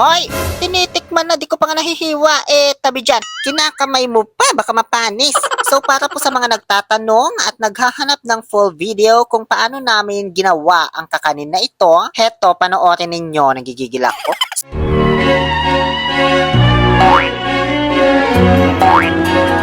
Hoy, tinitikman na, di ko pa nga nahihiwa. Eh, tabi dyan, kinakamay mo pa, baka mapanis. So, para po sa mga nagtatanong at naghahanap ng full video kung paano namin ginawa ang kakanin na ito, heto, panoorin ninyo, nagigigil ako. So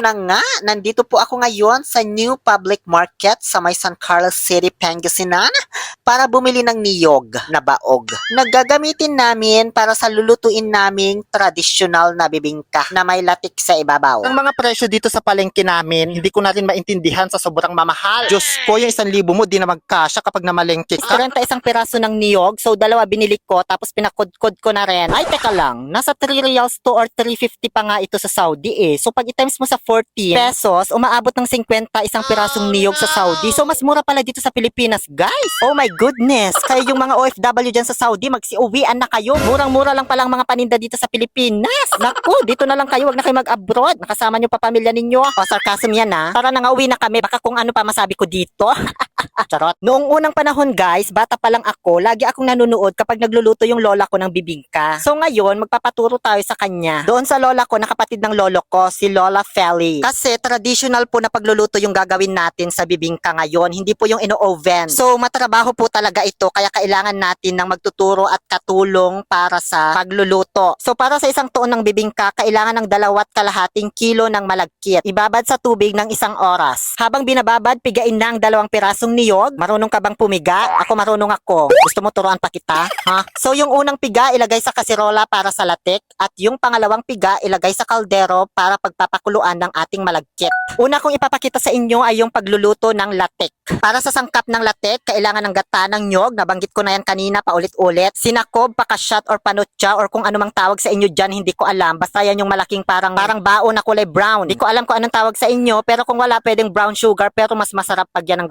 eto na nga, nandito po ako ngayon sa New Public Market sa may San Carlos City, Pangasinan para bumili ng niyog na baog. Naggagamitin namin para sa lulutuin naming traditional na bibingka na may latik sa ibabaw. Ang mga presyo dito sa palengke namin, hindi ko na rin maintindihan sa sobrang mamahal. Diyos ko, yung isang libo mo, di na magkasya kapag namalengke ka. 41 piraso ng niyog, so dalawa binili ko, tapos pinakod-kod ko na rin. Ay, teka lang, nasa 3 reals to or 350 pa nga ito sa Saudi eh. So pag i-times mo sa 14 pesos, umaabot ng 50 isang pirasong niyog sa Saudi. So mas mura pala dito sa Pilipinas, guys. Oh my goodness, kaya yung mga OFW dyan sa Saudi, magsi-uwian na kayo. Murang-mura lang palang mga paninda dito sa Pilipinas. Naku, dito na lang kayo, wag na kayo mag-abroad. Nakasama nyo pa pamilya ninyo. O, sarcasm yan ha. Tara na nga, uwi na kami. Baka kung ano pa masabi ko dito. Charot. Noong unang panahon guys, bata pa lang ako, lagi akong nanonood kapag nagluluto yung lola ko ng bibingka. So ngayon, magpapaturo tayo sa kanya. Doon sa lola ko, na kapatid ng lolo ko, si Lola Feli. Kasi traditional po na pagluluto yung gagawin natin sa bibingka ngayon, hindi po yung ino-oven. So matrabaho po talaga ito, kaya kailangan natin ng magtuturo at katulong para sa pagluluto. So para sa isang tuon ng bibingka, kailangan ng dalawat kalahating kilo ng malagkit. Ibabad sa tubig ng isang oras. Habang binababad, pigain na ang dalawang pirasong niyog. Marunong ka bang pumiga? Ako marunong ako. Gusto mo turuan pa kita? Ha? So yung unang piga ilagay sa kasirola para sa latik at yung pangalawang piga ilagay sa kaldero para pagpapakuluan ng ating malagkit. Una kong ipapakita sa inyo ay yung pagluluto ng latik. Para sa sangkap ng latik, kailangan ng gata ng nyog. Nabanggit ko na yan kanina paulit-ulit. Sinakob, pakasyat or panutya or kung anumang tawag sa inyo dyan, hindi ko alam. Basta yan yung malaking parang, parang baon na kulay brown. Hindi ko alam kung anong tawag sa inyo, pero kung wala, pwedeng brown sugar, pero mas masarap pag yan ang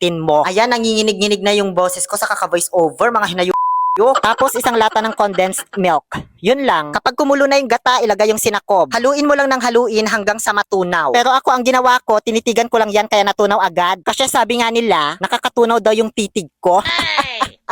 gagamitin mo. Ayan, nanginginig-nginig na yung boses ko sa kaka-voice over, mga hinayo tapos isang lata ng condensed milk. Yun lang. Kapag kumulo na yung gata, ilagay yung sinakob. Haluin mo lang ng haluin hanggang sa matunaw. Pero ako ang ginawa ko, tinitigan ko lang yan kaya natunaw agad. Kasi sabi nga nila, nakakatunaw daw yung titig ko.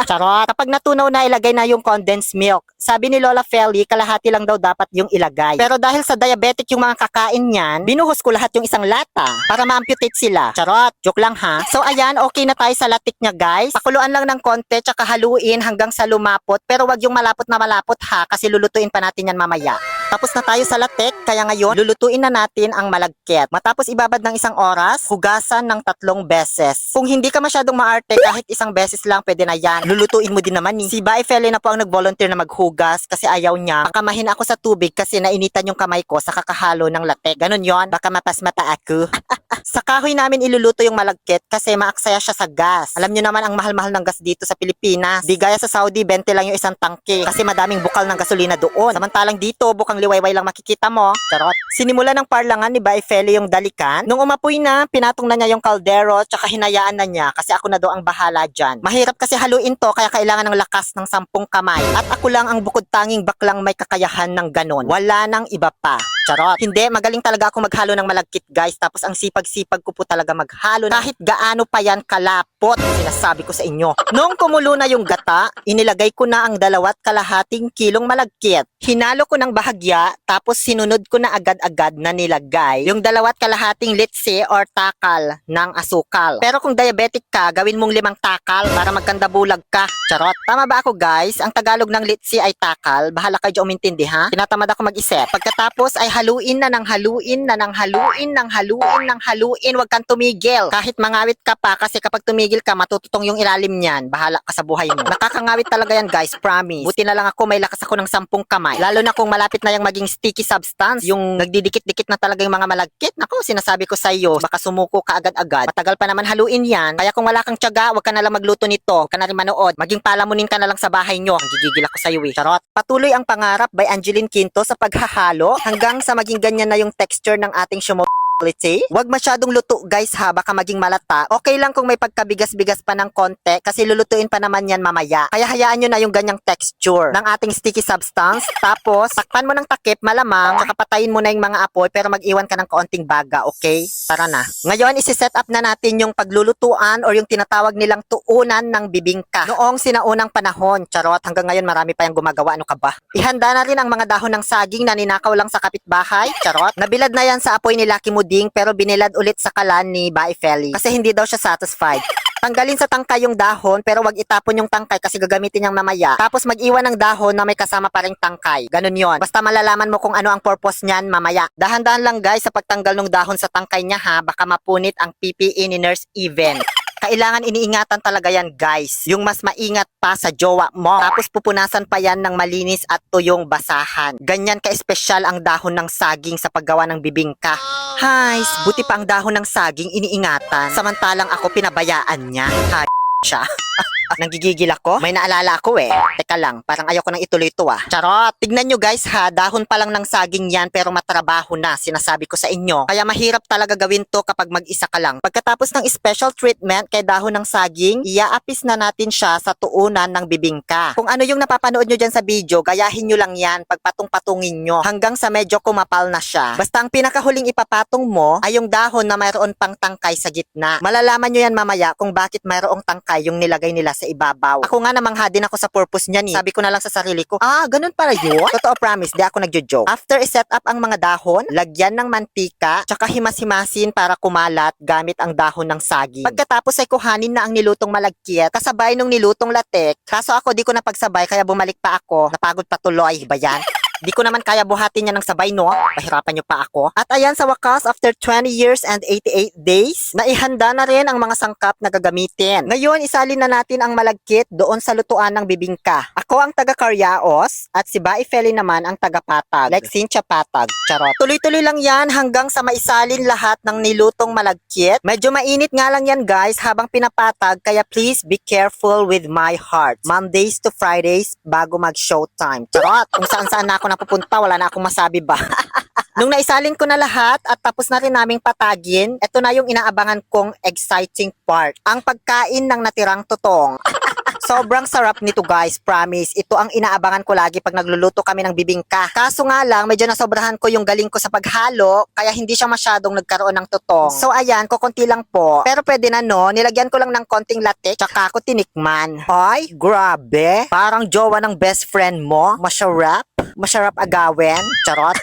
Charot. Kapag natunaw na, ilagay na yung condensed milk. Sabi ni Lola Feli, kalahati lang daw dapat yung ilagay. Pero dahil sa diabetic yung mga kakain niyan, binuhos ko lahat yung isang lata para ma-amputate sila. Charot. Joke lang ha. So ayan, okay na tayo sa latik niya guys. Pakuluan lang ng konti, tsaka haluin hanggang sa lumapot. Pero wag yung malapot na malapot ha, kasi lulutuin pa natin yan mamaya. Tapos na tayo sa latik, kaya ngayon, lulutuin na natin ang malagkit. Matapos ibabad ng isang oras, hugasan ng tatlong beses. Kung hindi ka masyadong maarte, kahit isang beses lang pwede na yan. Lulutuin mo din naman ni. Si Bae Feli na po ang nag-volunteer na maghugas kasi ayaw niya. Makamahin ako sa tubig kasi nainitan yung kamay ko sa kakahalo ng latik. Ganon yon baka mapasmata ako. sa kahoy namin iluluto yung malagkit kasi maaksaya siya sa gas. Alam nyo naman ang mahal-mahal ng gas dito sa Pilipinas. Di gaya sa Saudi, 20 lang yung isang tangke kasi madaming bukal ng gasolina doon. Samantalang dito, bukang liwayway lang makikita mo. Charot. Sinimula ng parlangan ni Bae Feli yung dalikan. Nung umapoy na, pinatong na niya yung kaldero tsaka hinayaan na niya kasi ako na daw ang bahala dyan. Mahirap kasi haluin to kaya kailangan ng lakas ng sampung kamay. At ako lang ang bukod tanging baklang may kakayahan ng ganon. Wala nang iba pa. Charot. Hindi, magaling talaga ako maghalo ng malagkit guys. Tapos ang sipag-sipag ko po talaga maghalo. Kahit gaano pa yan kalapot, sinasabi ko sa inyo. Nung kumulo na yung gata, inilagay ko na ang dalawat kalahating kilong malagkit. Hinalo ko ng bahagya, tapos sinunod ko na agad-agad na nilagay yung dalawat kalahating litse or takal ng asukal. Pero kung diabetic ka, gawin mong limang takal para magkanda bulag ka. Charot. Tama ba ako guys? Ang Tagalog ng litsi ay takal. Bahala kayo umintindi ha. Tinatamad ako mag-isip. Pagkatapos ay haluin na ng haluin na ng haluin ng haluin ng haluin. Huwag kang tumigil. Kahit mangawit ka pa kasi kapag tumigil ka matututong yung ilalim niyan. Bahala ka sa buhay mo. Nakakangawit talaga yan guys. Promise. Buti na lang ako may lakas ako ng sampung kamay. Lalo na kung malapit na yung maging sticky substance. Yung nagdidikit-dikit na talaga yung mga malagkit. Nako, sinasabi ko sa iyo. Baka sumuko ka agad-agad. Matagal pa naman haluin yan. Kaya kung wala kang tiyaga, huwag ka na lang magluto nito. Huwag ka na rin manood. Maging palamunin ka na lang sa bahay nyo. Ang gigigil ako sa iyo eh. Charot. Patuloy ang pangarap by Angeline Quinto sa paghahalo hanggang maging ganyan na yung texture ng ating sumo quality. Huwag masyadong luto guys ha, baka maging malata. Okay lang kung may pagkabigas-bigas pa ng konti kasi lulutuin pa naman yan mamaya. Kaya hayaan nyo na yung ganyang texture ng ating sticky substance. Tapos, takpan mo ng takip, malamang, saka patayin mo na yung mga apoy pero mag-iwan ka ng kaunting baga, okay? Tara na. Ngayon, isi-set up na natin yung paglulutuan or yung tinatawag nilang tuunan ng bibingka. Noong sinaunang panahon, charot, hanggang ngayon marami pa yung gumagawa, ano ka ba? Ihanda na rin ang mga dahon ng saging na ninakaw lang sa kapitbahay, charot. Nabilad na yan sa apoy ni Lucky Muding pero binilad ulit sa kalan ni Bai Feli kasi hindi daw siya satisfied. Tanggalin sa tangkay yung dahon pero wag itapon yung tangkay kasi gagamitin niyang mamaya. Tapos mag-iwan ng dahon na may kasama pa ring tangkay. Ganun yon. Basta malalaman mo kung ano ang purpose niyan mamaya. Dahan-dahan lang guys sa pagtanggal ng dahon sa tangkay niya ha. Baka mapunit ang PPE ni Nurse Even. Kailangan iniingatan talaga yan guys. Yung mas maingat pa sa jowa mo. Tapos pupunasan pa yan ng malinis at tuyong basahan. Ganyan ka-espesyal ang dahon ng saging sa paggawa ng bibingka. Hays, buti pa ang dahon ng saging iniingatan. Samantalang ako pinabayaan niya. Hay siya. Nanggigigil ako? May naalala ako eh. Teka lang, parang ayoko nang ituloy to ah. Charot! Tignan nyo guys ha, dahon pa lang ng saging yan pero matrabaho na, sinasabi ko sa inyo. Kaya mahirap talaga gawin to kapag mag-isa ka lang. Pagkatapos ng special treatment kay dahon ng saging, iaapis na natin siya sa tuunan ng bibingka. Kung ano yung napapanood nyo dyan sa video, gayahin nyo lang yan, pagpatong-patungin nyo hanggang sa medyo kumapal na siya. Basta ang pinakahuling ipapatong mo ay yung dahon na mayroon pang tangkay sa gitna. Malalaman nyo yan mamaya kung bakit mayroong tangkay yung nilagay nila sa ibabaw. Ako nga namangha din ako sa purpose niyan eh. Sabi ko na lang sa sarili ko, ah, ganun para yun? Totoo promise, di ako nagjo-joke. After i-set up ang mga dahon, lagyan ng mantika, tsaka himas-himasin para kumalat gamit ang dahon ng saging. Pagkatapos ay kuhanin na ang nilutong malagkit, kasabay nung nilutong latek. Kaso ako di ko napagsabay kaya bumalik pa ako. Napagod pa tuloy, ba yan? Di ko naman kaya buhatin niya ng sabay, no? Pahirapan niyo pa ako. At ayan sa wakas, after 20 years and 88 days, naihanda na rin ang mga sangkap na gagamitin. Ngayon, isalin na natin ang malagkit doon sa lutuan ng bibingka. Ako ang taga Karyaos at si Bai Feli naman ang taga Patag. Like Cynthia Patag. Charot. Tuloy-tuloy lang yan hanggang sa maisalin lahat ng nilutong malagkit. Medyo mainit nga lang yan guys habang pinapatag kaya please be careful with my heart. Mondays to Fridays bago mag showtime. Charot. Kung saan saan na ako napupunta wala na akong masabi ba. Nung naisalin ko na lahat at tapos na rin naming patagin, ito na yung inaabangan kong exciting part. Ang pagkain ng natirang tutong. Sobrang sarap nito guys, promise. Ito ang inaabangan ko lagi pag nagluluto kami ng bibingka. Kaso nga lang, medyo nasobrahan ko yung galing ko sa paghalo, kaya hindi siya masyadong nagkaroon ng tutong. So ayan, kukunti lang po. Pero pwede na no, nilagyan ko lang ng konting latte, tsaka ako tinikman. Ay, grabe. Parang jowa ng best friend mo. Masarap. Masarap agawin. Charot.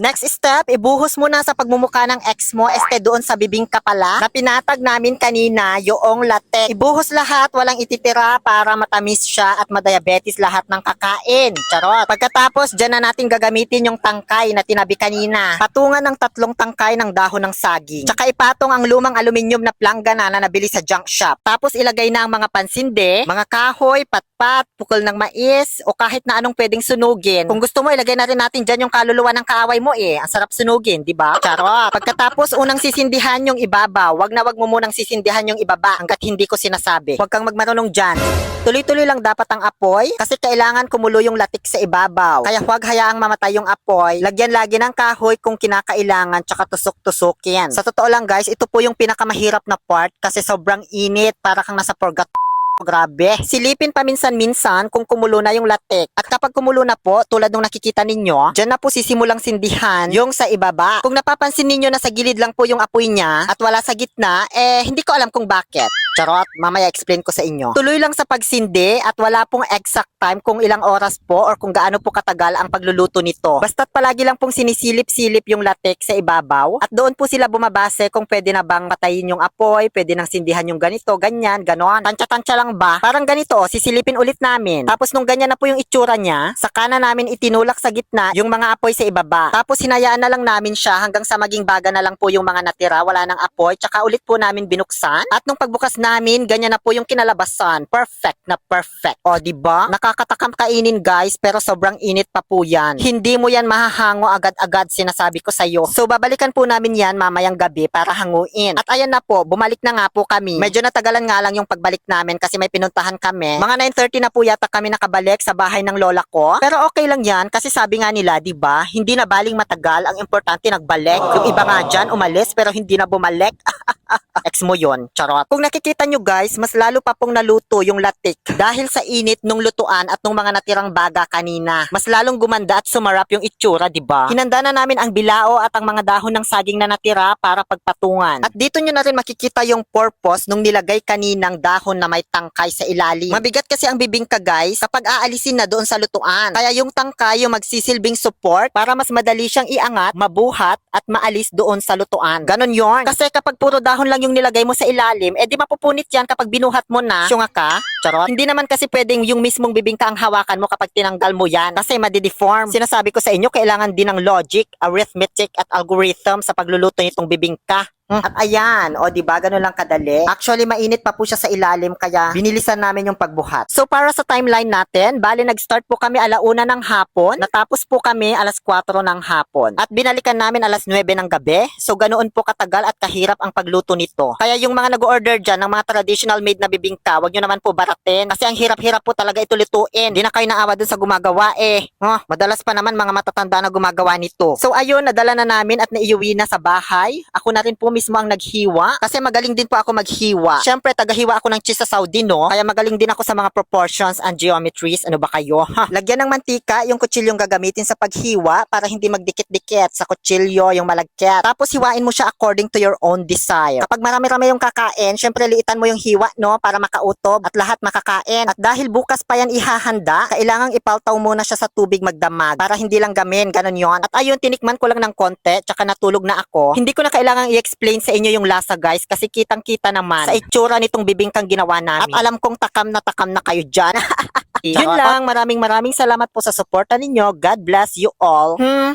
Next step, ibuhos mo na sa pagmumuka ng ex mo, este doon sa bibingka pala, na pinatag namin kanina, yung latte. Ibuhos lahat, walang ititira para matamis siya at madiabetes lahat ng kakain. Charot. Pagkatapos, dyan na natin gagamitin yung tangkay na tinabi kanina. Patungan ng tatlong tangkay ng dahon ng saging. Tsaka ipatong ang lumang aluminium na planggana na nabili sa junk shop. Tapos ilagay na ang mga pansinde, mga kahoy, patpat, pukol ng mais, o kahit na anong pwedeng sunugin. Kung gusto mo, ilagay na rin natin dyan yung kaluluwa ng kaaway mo eh. Ang sarap sunugin, di ba? Charot. Pagkatapos, unang sisindihan yung ibabaw. Wag na wag mo munang sisindihan yung ibaba hanggat hindi ko sinasabi. Huwag kang magmarunong dyan. Tuloy-tuloy lang dapat ang apoy kasi kailangan kumulo yung latik sa ibabaw. Kaya huwag hayaang mamatay yung apoy. Lagyan lagi ng kahoy kung kinakailangan tsaka tusok-tusukin. Sa totoo lang guys, ito po yung pinakamahirap na part kasi sobrang init para kang nasa purgat Grabe. Silipin paminsan-minsan kung kumulo na yung latek. At kapag kumulo na po, tulad nung nakikita ninyo, dyan na po sisimulang sindihan yung sa ibaba. Kung napapansin ninyo na sa gilid lang po yung apoy niya at wala sa gitna, eh hindi ko alam kung bakit. Charot, mamaya explain ko sa inyo. Tuloy lang sa pagsindi at wala pong exact time kung ilang oras po or kung gaano po katagal ang pagluluto nito. Basta't palagi lang pong sinisilip-silip yung latek sa ibabaw at doon po sila bumabase kung pwede na bang patayin yung apoy, pwede nang sindihan yung ganito, ganyan, ganon. Tansya-tansya lang ba? Parang ganito, sisilipin ulit namin. Tapos nung ganyan na po yung itsura niya, saka na namin itinulak sa gitna yung mga apoy sa ibaba. Tapos hinayaan na lang namin siya hanggang sa maging baga na lang po yung mga natira, wala nang apoy, tsaka ulit po namin binuksan. At nung pagbukas namin, ganyan na po yung kinalabasan. Perfect na perfect. O, di ba? Nakakatakam kainin guys, pero sobrang init pa po yan. Hindi mo yan mahahango agad-agad, sinasabi ko sa'yo. So, babalikan po namin yan mamayang gabi para hanguin. At ayan na po, bumalik na nga po kami. Medyo natagalan nga lang yung pagbalik namin kasi may pinuntahan kami. Mga 9.30 na po yata kami nakabalik sa bahay ng lola ko. Pero okay lang yan kasi sabi nga nila, di ba, hindi na baling matagal, ang importante nagbalik. Yung iba nga dyan, umalis pero hindi na bumalik. Ex mo yon, charot. Kung nakikita nyo guys, mas lalo pa pong naluto yung latik dahil sa init nung lutuan at nung mga natirang baga kanina. Mas lalong gumanda at sumarap yung itsura, di ba? Hinanda na namin ang bilao at ang mga dahon ng saging na natira para pagpatungan. At dito nyo na rin makikita yung purpose nung nilagay kaninang dahon na may tangkay sa ilalim. Mabigat kasi ang bibingka guys kapag aalisin na doon sa lutuan. Kaya yung tangkay yung magsisilbing support para mas madali siyang iangat, mabuhat at maalis doon sa lutuan. Ganon yon. Kasi kapag puro dahon lang yung nilagay mo sa ilalim, eh di mapupunit yan kapag binuhat mo na. Syunga ka? Charot. Hindi naman kasi pwedeng yung mismong bibingka ang hawakan mo kapag tinanggal mo yan kasi madideform. Sinasabi ko sa inyo, kailangan din ng logic, arithmetic at algorithm sa pagluluto nitong bibingka. Hmm. At ayan, o di ba ganun lang kadali. Actually, mainit pa po siya sa ilalim kaya binilisan namin yung pagbuhat. So para sa timeline natin, bali nag-start po kami alauna ng hapon, natapos po kami alas 4 ng hapon. At binalikan namin alas 9 ng gabi. So ganoon po katagal at kahirap ang pagluto nito. Kaya yung mga nag-order dyan ng mga traditional made na bibingka, wag nyo naman po baratin. Kasi ang hirap-hirap po talaga ito lutuin. Di na kayo naawa dun sa gumagawa eh. Oh, madalas pa naman mga matatanda na gumagawa nito. So ayun, nadala na namin at naiuwi na sa bahay. Ako na rin po mismo ang naghiwa. Kasi magaling din po ako maghiwa. Siyempre, tagahiwa ako ng cheese sa Saudi, no? Kaya magaling din ako sa mga proportions and geometries. Ano ba kayo? Lagyan ng mantika yung kutsilyong gagamitin sa paghiwa para hindi magdikit-dikit sa kutsilyo, yung malagkit. Tapos hiwain mo siya according to your own desire. Kapag marami-rami yung kakain, syempre liitan mo yung hiwa, no? Para makautob at lahat makakain. At dahil bukas pa yan ihahanda, kailangang ipaltaw muna siya sa tubig magdamag para hindi lang gamin, ganun yon. At ayun, tinikman ko lang ng konti, tsaka natulog na ako. Hindi ko na kailangang i-explain sa inyo yung lasa guys kasi kitang-kita naman sa itsura nitong bibingkang ginawa namin. At alam kong takam na takam na kayo dyan. Yun lang, maraming maraming salamat po sa suporta ninyo. God bless you all. Hmm.